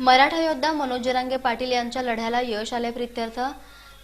मराठा योद्धा मनोज जरांगे पाटील यांच्या लढ्याला यश आल्याप्रित्यर्थ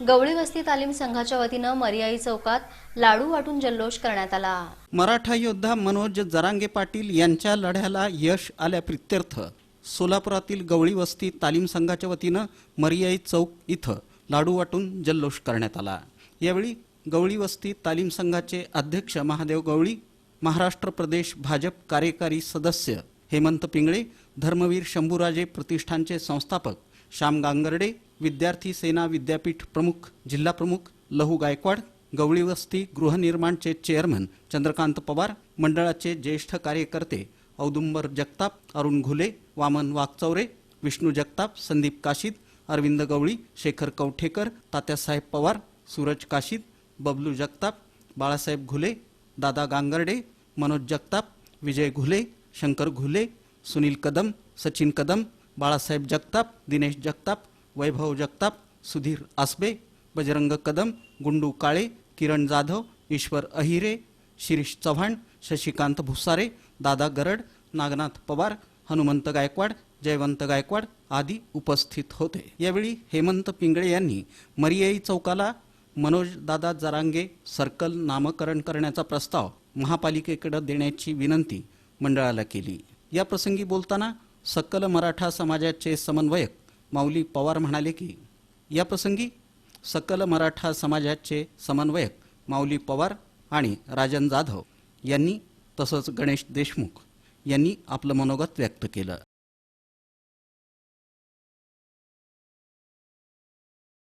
गवळी वस्ती तालीम संघाच्या वतीनं मरियाई चौकात लाडू वाटून जल्लोष करण्यात आला. मराठा योद्धा मनोज जरांगे पाटील यांच्या लढ्याला यश आल्याप्रित्यर्थ सोलापुरातील गवळी वस्ती तालीम संघाच्या वतीनं मरियाई चौक इथं लाडू वाटून जल्लोष करण्यात आला. यावेळी गवळी वस्ती तालीम संघाचे अध्यक्ष महादेव गवळी महाराष्ट्र प्रदेश भाजप कार्यकारी सदस्य हेमंत पिंगळे धर्मवीर शंभूराजे प्रतिष्ठानचे संस्थापक श्याम गांगर्डे विद्यार्थी सेना विद्यापीठ प्रमुख जिल्हा प्रमुख लहू गायकवाड गवळी वस्ती गृहनिर्माणचे चेअरमन चंद्रकांत पवार मंडळाचे ज्येष्ठ कार्यकर्ते औदुंबर जगताप अरुण घुले वामन वागचौरे विष्णू जगताप संदीप काशीद अरविंद गवळी शेखर कवठेकर तात्यासाहेब पवार सूरज काशीद बबलू जगताप बाळासाहेब घुले दादा गांगर्डे मनोज जगताप विजय घुले शंकर घुले सुनील कदम सचिन कदम बाळासाहेब जगताप दिनेश जगताप वैभव जगताप सुधीर आसबे बजरंग कदम गुंडू काळे किरण जाधव ईश्वर अहिरे शिरीष चव्हाण शशिकांत भुसारे दादा गरड नागनाथ पवार हनुमंत गायकवाड जयवंत गायकवाड आदी उपस्थित होते. यावेळी हेमंत पिंगळे यांनी मरियाई चौकाला मनोज दादा जरांगे सर्कल नामकरण करण्याचा प्रस्ताव महापालिकेकडे देण्याची विनंती मंडळाला केली. या प्रसंगी बोलताना सकल मराठा समाजाचे समन्वयक माऊली पवार म्हणाले की या प्रसंगी सकल मराठा समाजाचे समन्वयक माऊली पवार आणि राजन जाधव यांनी तसंच गणेश देशमुख यांनी आपलं मनोगत व्यक्त केलं.